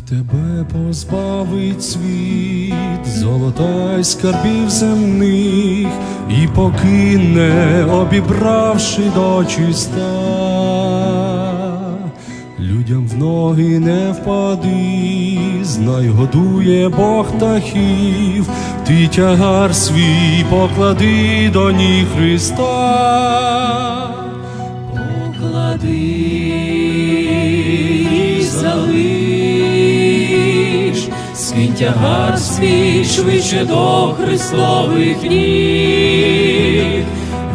Тебе позбавить світ, золота й скарбів земних, і покине, обібравши до чиста. Людям в ноги не впади, знай годує Бог птахів, ти тягар свій поклади до ніг Христа. поклади і тягар свій швидше до Христових ніг,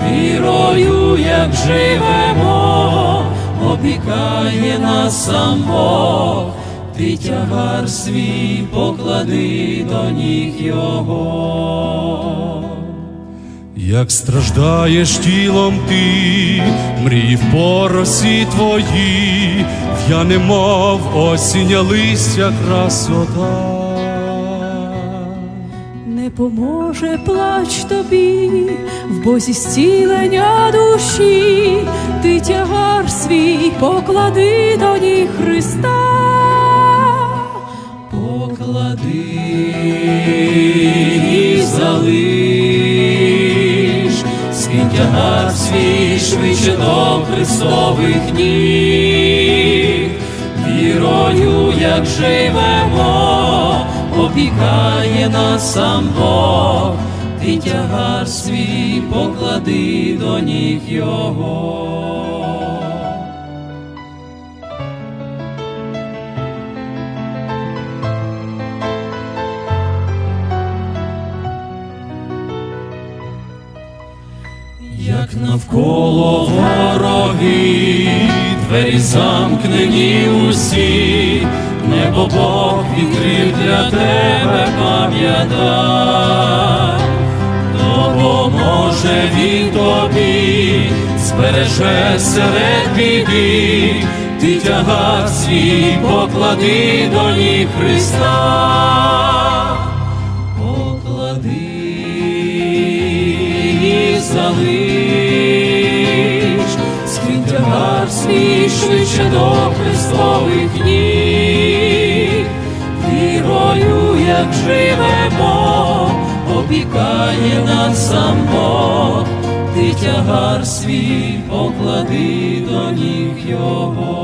вірою, як живемо, опікає нас сам Бог, ти тягар свій поклади до ніг Його. Як страждаєш тілом ти, мрії в поросі твої, в'яне мов осіння листя красота. Поможе плач тобі, в Бозі зцілення душі, ти тягар свій поклади до ніг Христа. поклади і залиш, скинь тягар свій швидше до Христових ніг, вірою, як живемо, опікає нас сам Бог, ти тягар свій поклади до ніг Його. Як навколо вороги, двері замкнені усі, небо Бог відкрив для тебе пам'ятай, допоможе він тобі, збереже серед біди, ти тягар свій поклади до ніг Христа. Поклади і залиш, скинь тягар свій швидше до Христових ніг, як живемо, опікає нас сам Бог, ти тягар свій поклади до ніг Його.